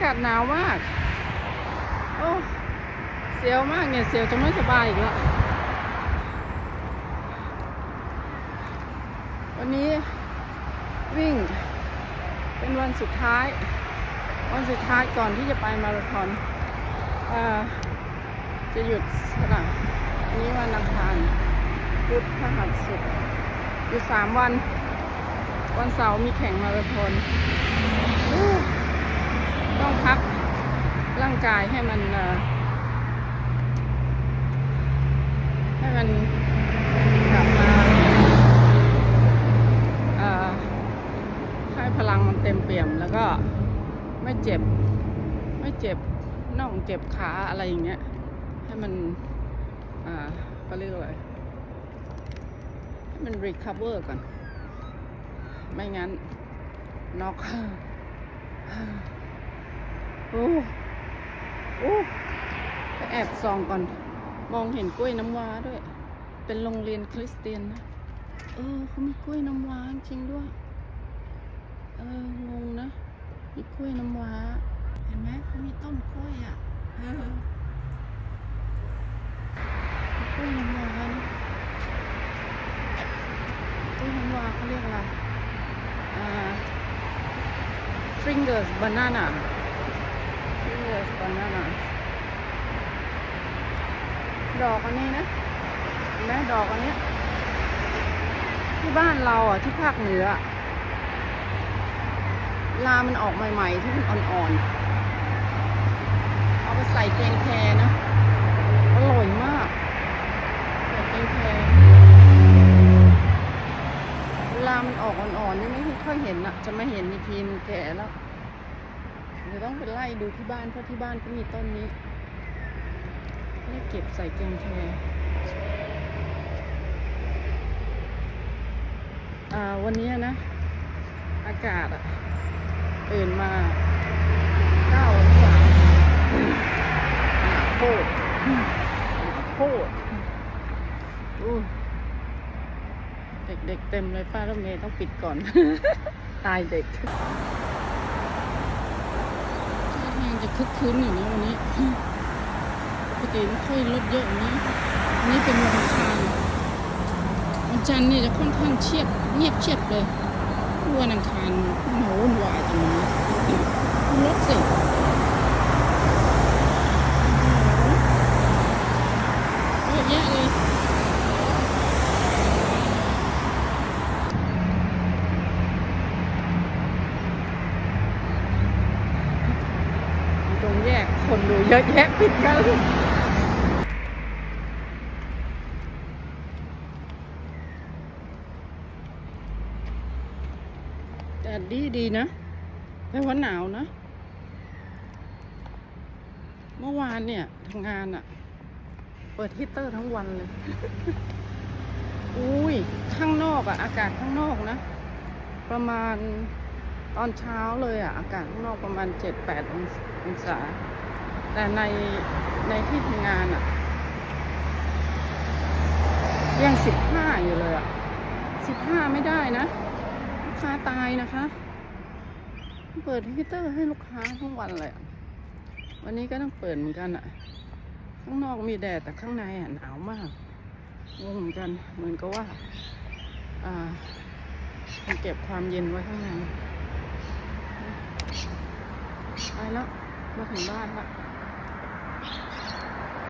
ากาศหนาวมาก โอ้เสียวมากเนี่ย เสียวจะไม่สบายอีกแล้ว วันนี้วิ่ง เป็นวันสุดท้าย วันสุดท้ายก่อนที่จะไปมาราธอนอ่าจะหยุดสละอันนี้วันอังคารพุธพฤหัสศุกร์หยุดสามวัน วันเสาร์มีแข่งมาราธอนอ ต้องพักร่างกายให้มันให้มันกลับมาให้พลังมันเต็มเปี่ยมแล้วก็ไม่เจ็บ ไม่เจ็บน่องเจ็บขาอะไรอย่างเงี้ย ให้มันอ่าเขาเรียกอะไรให้มัน recover ก่อน ไม่งั้นน็อก โอ้โอ้ไปแอบส่องก่อน มองเห็นกล้วยน้ำว้าด้วย เป็นโรงเรียนคริสเตียนนะ เออเขามีกล้วยน้ำว้าจริงด้วย เอองงนะ มีกล้วยน้ำว้า เห็นไหมเขามีต้นกล้วยอะ เออกล้วยน้ำว้านะกล้วยน้ำว้าเขาเรียกอะไร อ่า fingers banana Yes, banana ดอกอันนี้นะเห็นไหมดอกอันนี้ ที่บ้านเราอะที่ภาคเหนือลามันออกใหม่ ๆ ที่มันอ่อนๆ เอาไปใส่แกงแคนะ อร่อยมากใส่แกงแคเวลามันออกอ่อนๆนี่ไม่ค่อยเห็นอะจะไม่เห็นอีทีมแก่แล้ว เดี๋ยวต้องไปไล่ดูที่บ้านเพราะที่บ้านก็มีต้นนี้ให้เก็บใส่แกงแคอ่าวันนี้นะ อากาศอะตื่นมาเก้าองศาหนาโคตรหนาโคตรเด็กๆเต็มเลยป้ารถเมย์ต้องปิดก่อน ตายเด็ก คึกคืนอยู่นะวันนี้ปกติไม่ค่อยรถเยอะอย่างนี้วันนี้เป็นวันอังคารวันจันทร์นี่จะค่อนข้างเชียบเงียบเชียบเลยวันอังคารโหวุ่นวายจังเลยรถสิโอ้โหเยอะแยะเลยอยู่ตรงแยก คนดูเยอะแยะปิดกันแดดดีดีนะ แต่ว่าหนาวนะ เมื่อวานเนี่ยทำงานอะเปิดฮีตเตอร์ทั้งวันเลย อุ้ย ข้างนอกอะอากาศข้างนอกนะ ประมาณตอนเช้าเลยอะอากาศข้างนอกประมาณเจ็ดแปดองศา แต่ในในที่ทำงานอะยังสิบห้าอยู่เลยอะสิบห้าไม่ได้นะลูกค้าตายนะคะ เปิดฮีเตอร์ให้ลูกค้าทั้งวันเลยวันนี้ก็ต้องเปิดเหมือนกันอะข้างนอกมีแดดแต่ข้างในอะหนาวมากงงเหมือนกันเหมือนกับว่า อ่ามันเก็บความเย็นไว้ข้างในไปแล้วมาถึงบ้านละ